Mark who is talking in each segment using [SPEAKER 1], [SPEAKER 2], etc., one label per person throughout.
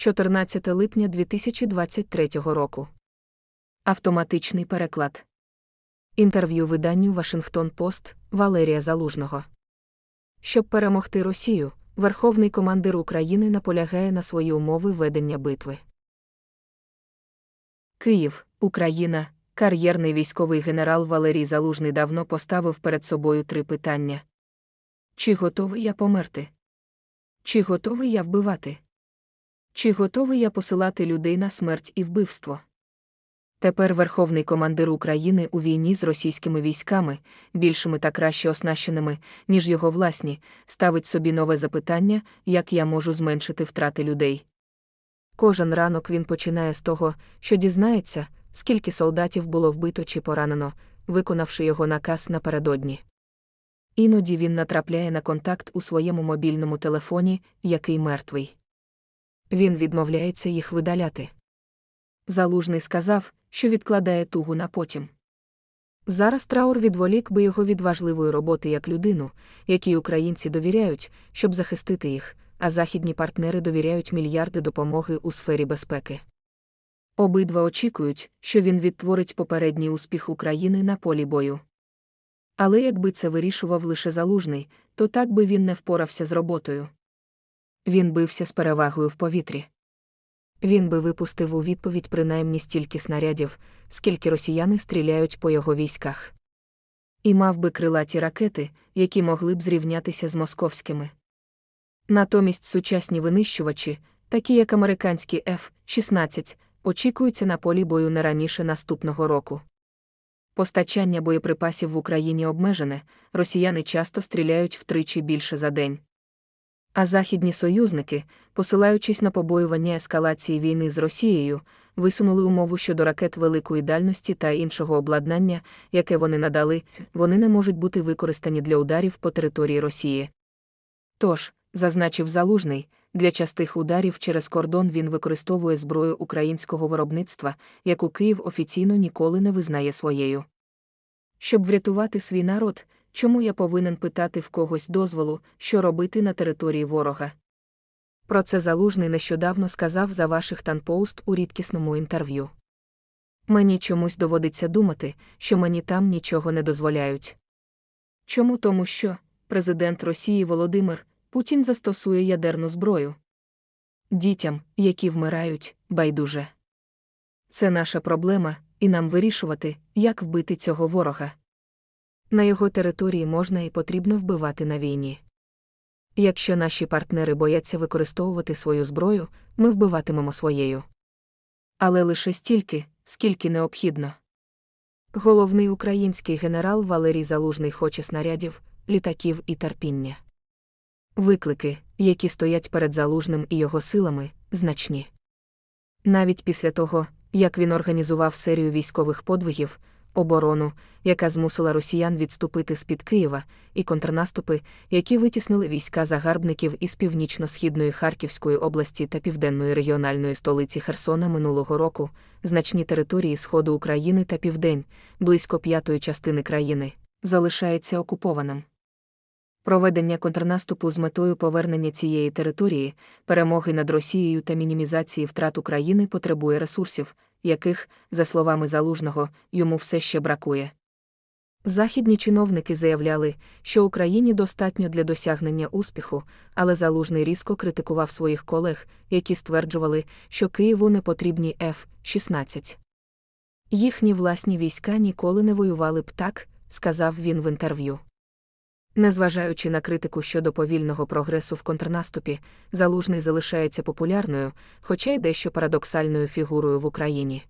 [SPEAKER 1] 14 липня 2023 року. Автоматичний переклад. Інтерв'ю виданню Вашингтон Пост Валерія Залужного. Щоб перемогти Росію, Верховний командир України наполягає на свої умови ведення битви. Київ, Україна, кар'єрний військовий генерал Валерій Залужний давно поставив перед собою три питання: Чи готовий я померти? Чи готовий я вбивати? Чи готовий я посилати людей на смерть і вбивство? Тепер верховний командир України у війні з російськими військами, більшими та краще оснащеними, ніж його власні, ставить собі нове запитання, як я можу зменшити втрати людей. Кожен ранок він починає з того, що дізнається, скільки солдатів було вбито чи поранено, виконавши його наказ напередодні. Іноді він натрапляє на контакт у своєму мобільному телефоні, який мертвий. Він відмовляється їх видаляти. Залужний сказав, що відкладає тугу на потім. Зараз траур відволік би його від важливої роботи як людину, якій українці довіряють, щоб захистити їх, а західні партнери довіряють мільярди допомоги у сфері безпеки. Обидва очікують, що він відтворить попередній успіх України на полі бою. Але якби це вирішував лише залужний, то так би він не впорався з роботою. Він бився з перевагою в повітрі. Він би випустив у відповідь принаймні стільки снарядів, скільки росіяни стріляють по його військах. І мав би крилаті ракети, які могли б зрівнятися з московськими. Натомість сучасні винищувачі, такі як американські F-16, очікуються на полі бою не раніше наступного року. Постачання боєприпасів в Україні обмежене, росіяни часто стріляють втричі більше за день. А західні союзники, посилаючись на побоювання ескалації війни з Росією, висунули умову щодо ракет великої дальності та іншого обладнання, яке вони надали, вони не можуть бути використані для ударів по території Росії. Тож, зазначив залужний, для частих ударів через кордон він використовує зброю українського виробництва, яку Київ офіційно ніколи не визнає своєю. Щоб врятувати свій народ, чому я повинен питати в когось дозволу, що робити на території ворога? Про це залужний нещодавно сказав за Вашингтон Пост у рідкісному інтерв'ю. Мені чомусь доводиться думати, що мені там нічого не дозволяють. Чому тому, що президент Росії Володимир Путін застосує ядерну зброю? Дітям, які вмирають, байдуже. Це наша проблема, і нам вирішувати, як вбити цього ворога. На його території можна і потрібно вбивати на війні. Якщо наші партнери бояться використовувати свою зброю, ми вбиватимемо своєю. Але лише стільки, скільки необхідно. Головний український генерал Валерій Залужний хоче снарядів, літаків і терпіння. Виклики, які стоять перед залужним і його силами, значні. Навіть після того, як він організував серію військових подвигів, оборону, яка змусила росіян відступити з-під Києва, і контрнаступи, які витіснили війська загарбників із північно-східної Харківської області та південної регіональної столиці Херсона минулого року, значні території Сходу України та Південь, близько п'ятої частини країни, залишається окупованим. Проведення контрнаступу з метою повернення цієї території, перемоги над Росією та мінімізації втрат України потребує ресурсів, яких, за словами залужного, йому все ще бракує. Західні чиновники заявляли, що Україні достатньо для досягнення успіху, але залужний різко критикував своїх колег, які стверджували, що Києву не потрібні F-16. Їхні власні війська ніколи не воювали б так, сказав він в інтерв'ю. Незважаючи на критику щодо повільного прогресу в контрнаступі, залужний залишається популярною, хоча й дещо парадоксальною фігурою в Україні.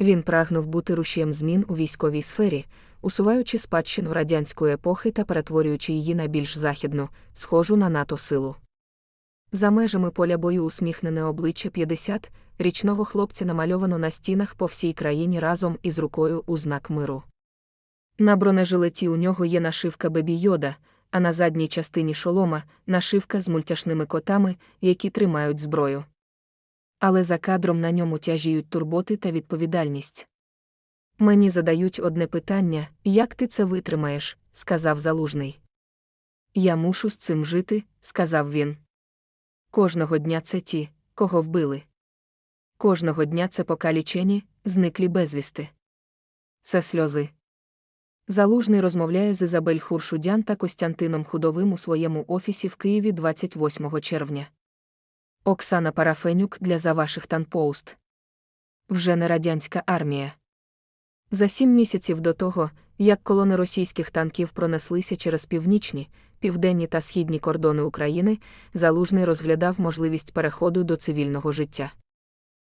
[SPEAKER 1] Він прагнув бути рушієм змін у військовій сфері, усуваючи спадщину радянської епохи та перетворюючи її на більш західну, схожу на НАТО силу. За межами поля бою усміхнене обличчя 50 річного хлопця намальовано на стінах по всій країні разом із рукою у знак миру. На бронежилеті у нього є нашивка Бебі Йода, а на задній частині шолома нашивка з мультяшними котами, які тримають зброю. Але за кадром на ньому тяжіють турботи та відповідальність. Мені задають одне питання як ти це витримаєш, сказав залужний. Я мушу з цим жити, сказав він. Кожного дня це ті, кого вбили. Кожного дня це покалічені, зниклі безвісти. Це сльози. Залужний розмовляє з Ізабель Хуршудян та Костянтином Худовим у своєму офісі в Києві 28 червня. Оксана Парафенюк для За Вашингтон Пост. Вже не радянська армія. За сім місяців до того, як колони російських танків пронеслися через північні, південні та східні кордони України, Залужний розглядав можливість переходу до цивільного життя.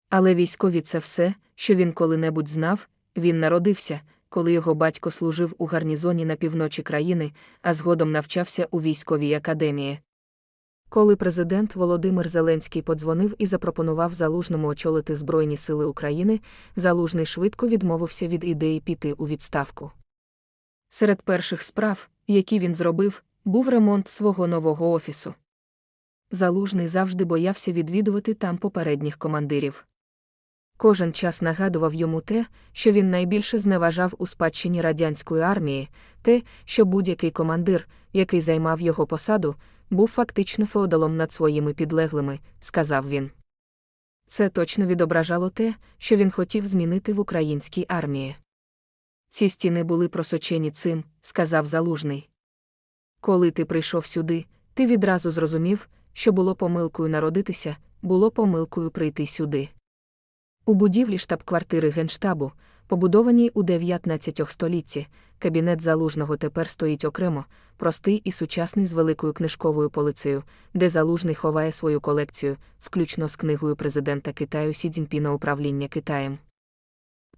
[SPEAKER 1] Але військові це все, що він коли-небудь знав, він народився, коли його батько служив у гарнізоні на півночі країни, а згодом навчався у військовій академії. Коли президент Володимир Зеленський подзвонив і запропонував Залужному очолити Збройні сили України, Залужний швидко відмовився від ідеї піти у відставку. Серед перших справ, які він зробив, був ремонт свого нового офісу. Залужний завжди боявся відвідувати там попередніх командирів. Кожен час нагадував йому те, що він найбільше зневажав у спадщині радянської армії, те, що будь-який командир, який займав його посаду, був фактично феодалом над своїми підлеглими, сказав він. Це точно відображало те, що він хотів змінити в українській армії. Ці стіни були просочені цим, сказав Залужний. Коли ти прийшов сюди, ти відразу зрозумів, що було помилкою народитися, було помилкою прийти сюди. У будівлі штаб-квартири Генштабу, побудованій у 19 столітті, кабінет залужного тепер стоїть окремо, простий і сучасний з великою книжковою полицею, де залужний ховає свою колекцію, включно з книгою президента Китаю Сі Цзіньпіна управління Китаєм.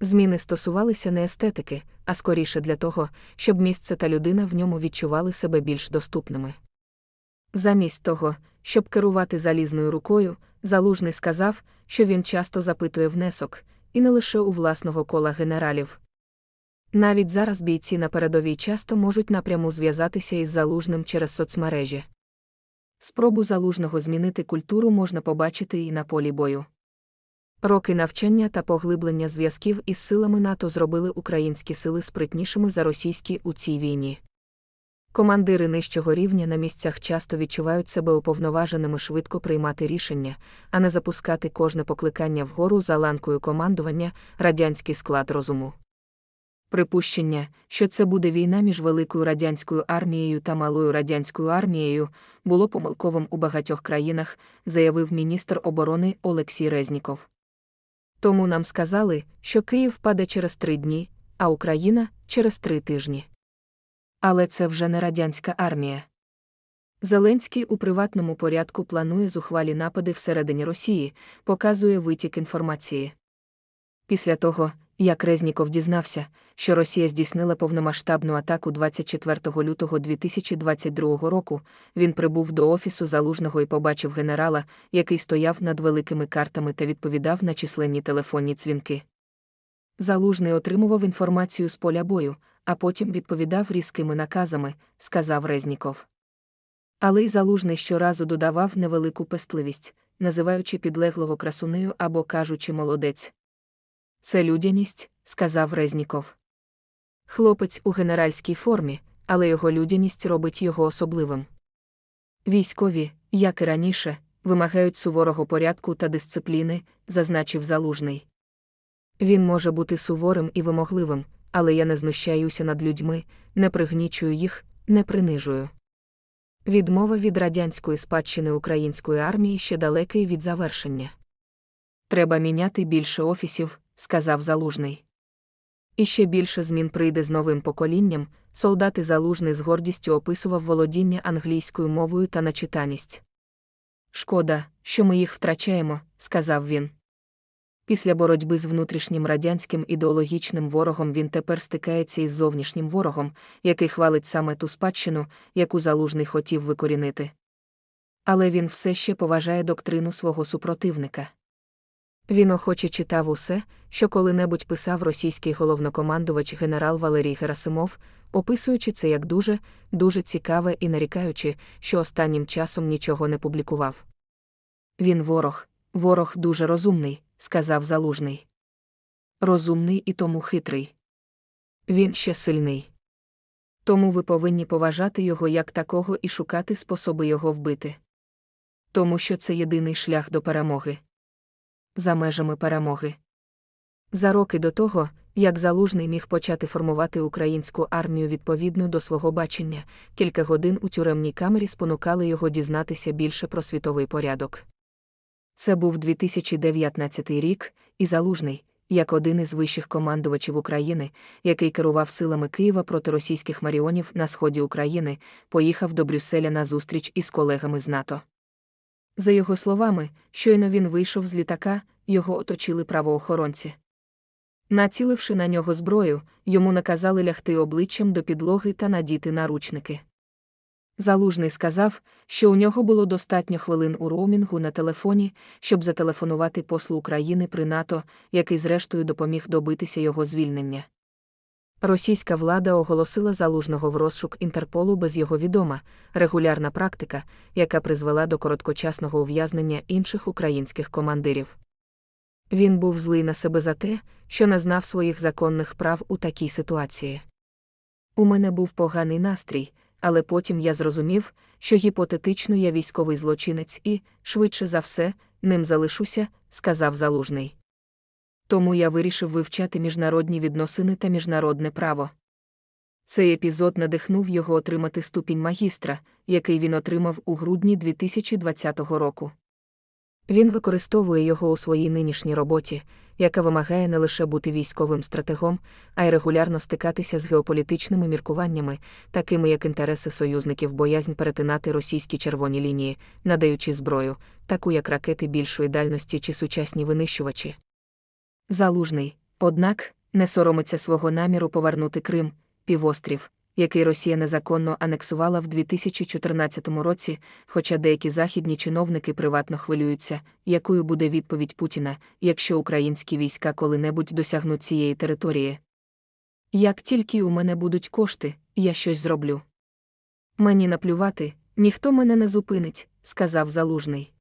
[SPEAKER 1] Зміни стосувалися не естетики, а скоріше для того, щоб місце та людина в ньому відчували себе більш доступними. Замість того, щоб керувати залізною рукою, залужний сказав, що він часто запитує внесок, і не лише у власного кола генералів. Навіть зараз бійці на передовій часто можуть напряму зв'язатися із залужним через соцмережі. Спробу залужного змінити культуру можна побачити і на полі бою. Роки навчання та поглиблення зв'язків із силами НАТО зробили українські сили спритнішими за російські у цій війні. Командири нижчого рівня на місцях часто відчувають себе уповноваженими швидко приймати рішення, а не запускати кожне покликання вгору за ланкою командування, радянський склад розуму. Припущення, що це буде війна між великою радянською армією та малою радянською армією, було помилковим у багатьох країнах, заявив міністр оборони Олексій Резніков. Тому нам сказали, що Київ паде через три дні, а Україна через три тижні. Але це вже не радянська армія. Зеленський у приватному порядку планує зухвалі напади всередині Росії, показує витік інформації. Після того, як Резніков дізнався, що Росія здійснила повномасштабну атаку 24 лютого 2022 року, він прибув до офісу залужного і побачив генерала, який стояв над великими картами та відповідав на численні телефонні дзвінки. Залужний отримував інформацію з поля бою, а потім відповідав різкими наказами, сказав Резніков. Але й залужний щоразу додавав невелику пестливість, називаючи підлеглого красунею або кажучи молодець. Це людяність, сказав Резніков. Хлопець у генеральській формі, але його людяність робить його особливим. Військові, як і раніше, вимагають суворого порядку та дисципліни, зазначив залужний. Він може бути суворим і вимогливим, але я не знущаюся над людьми, не пригнічую їх, не принижую. Відмова від радянської спадщини української армії ще далекий від завершення. Треба міняти більше офісів, сказав залужний. І ще більше змін прийде з новим поколінням, солдати залужний з гордістю описував володіння англійською мовою та начитаність. Шкода, що ми їх втрачаємо, сказав він. Після боротьби з внутрішнім радянським ідеологічним ворогом він тепер стикається із зовнішнім ворогом, який хвалить саме ту спадщину, яку залужний хотів викорінити. Але він все ще поважає доктрину свого супротивника. Він охоче читав усе, що коли-небудь писав російський головнокомандувач генерал Валерій Герасимов, описуючи це як дуже, дуже цікаве і нарікаючи, що останнім часом нічого не публікував. Він ворог, ворог дуже розумний, сказав залужний. Розумний і тому хитрий. Він ще сильний. Тому ви повинні поважати його як такого і шукати способи його вбити. Тому що це єдиний шлях до перемоги. За межами перемоги. За роки до того, як залужний міг почати формувати українську армію відповідно до свого бачення, кілька годин у тюремній камері спонукали його дізнатися більше про світовий порядок. Це був 2019 рік, і залужний, як один із вищих командувачів України, який керував силами Києва проти російських маріонів на сході України, поїхав до Брюсселя на зустріч із колегами з НАТО. За його словами, щойно він вийшов з літака, його оточили правоохоронці. Націливши на нього зброю, йому наказали лягти обличчям до підлоги та надіти наручники. Залужний сказав, що у нього було достатньо хвилин у роумінгу на телефоні, щоб зателефонувати послу України при НАТО, який зрештою допоміг добитися його звільнення. Російська влада оголосила залужного в розшук Інтерполу без його відома, регулярна практика, яка призвела до короткочасного ув'язнення інших українських командирів. Він був злий на себе за те, що не знав своїх законних прав у такій ситуації. У мене був поганий настрій, але потім я зрозумів, що гіпотетично я військовий злочинець і, швидше за все, ним залишуся, сказав залужний. Тому я вирішив вивчати міжнародні відносини та міжнародне право. Цей епізод надихнув його отримати ступінь магістра, який він отримав у грудні 2020 року. Він використовує його у своїй нинішній роботі, яка вимагає не лише бути військовим стратегом, а й регулярно стикатися з геополітичними міркуваннями, такими як інтереси союзників, боязнь перетинати російські червоні лінії, надаючи зброю, таку як ракети більшої дальності чи сучасні винищувачі. Залужний, однак, не соромиться свого наміру повернути Крим, півострів, який Росія незаконно анексувала в 2014 році, хоча деякі західні чиновники приватно хвилюються, якою буде відповідь Путіна, якщо українські війська коли-небудь досягнуть цієї території. Як тільки у мене будуть кошти, я щось зроблю. Мені наплювати, ніхто мене не зупинить, сказав залужний.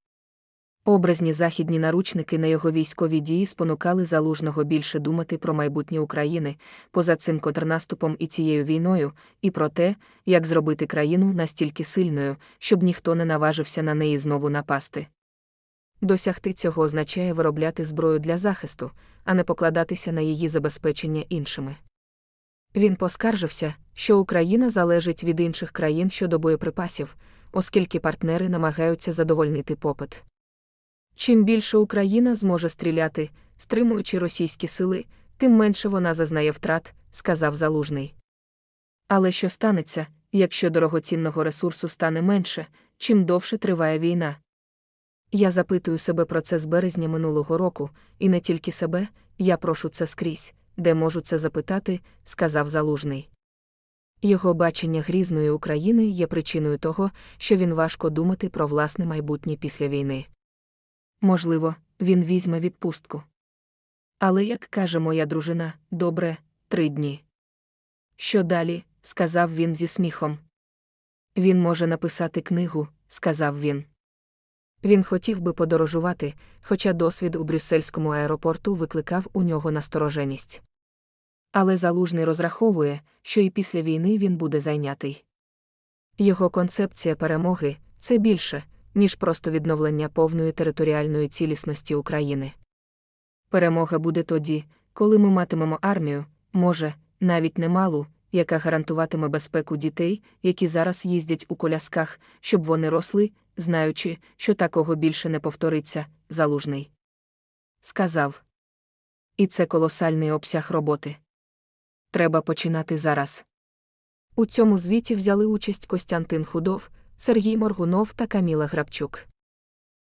[SPEAKER 1] Образні західні наручники на його військові дії спонукали залужного більше думати про майбутнє України, поза цим контрнаступом і цією війною, і про те, як зробити країну настільки сильною, щоб ніхто не наважився на неї знову напасти. Досягти цього означає виробляти зброю для захисту, а не покладатися на її забезпечення іншими. Він поскаржився, що Україна залежить від інших країн щодо боєприпасів, оскільки партнери намагаються задовольнити попит. Чим більше Україна зможе стріляти, стримуючи російські сили, тим менше вона зазнає втрат, сказав залужний. Але що станеться, якщо дорогоцінного ресурсу стане менше, чим довше триває війна? Я запитую себе про це з березня минулого року, і не тільки себе, я прошу це скрізь, де можу це запитати, сказав залужний. Його бачення грізної України є причиною того, що він важко думати про власне майбутнє після війни. Можливо, він візьме відпустку. Але, як каже моя дружина, добре, три дні. Що далі? сказав він зі сміхом. Він може написати книгу, сказав він. Він хотів би подорожувати, хоча досвід у брюссельському аеропорту викликав у нього настороженість. Але залужний розраховує, що і після війни він буде зайнятий. Його концепція перемоги це більше, ніж просто відновлення повної територіальної цілісності України. Перемога буде тоді, коли ми матимемо армію, може, навіть немалу, яка гарантуватиме безпеку дітей, які зараз їздять у колясках, щоб вони росли, знаючи, що такого більше не повториться, залужний. Сказав. І це колосальний обсяг роботи. Треба починати зараз. У цьому звіті взяли участь Костянтин Худов, Сергій Моргунов та Каміла Грабчук.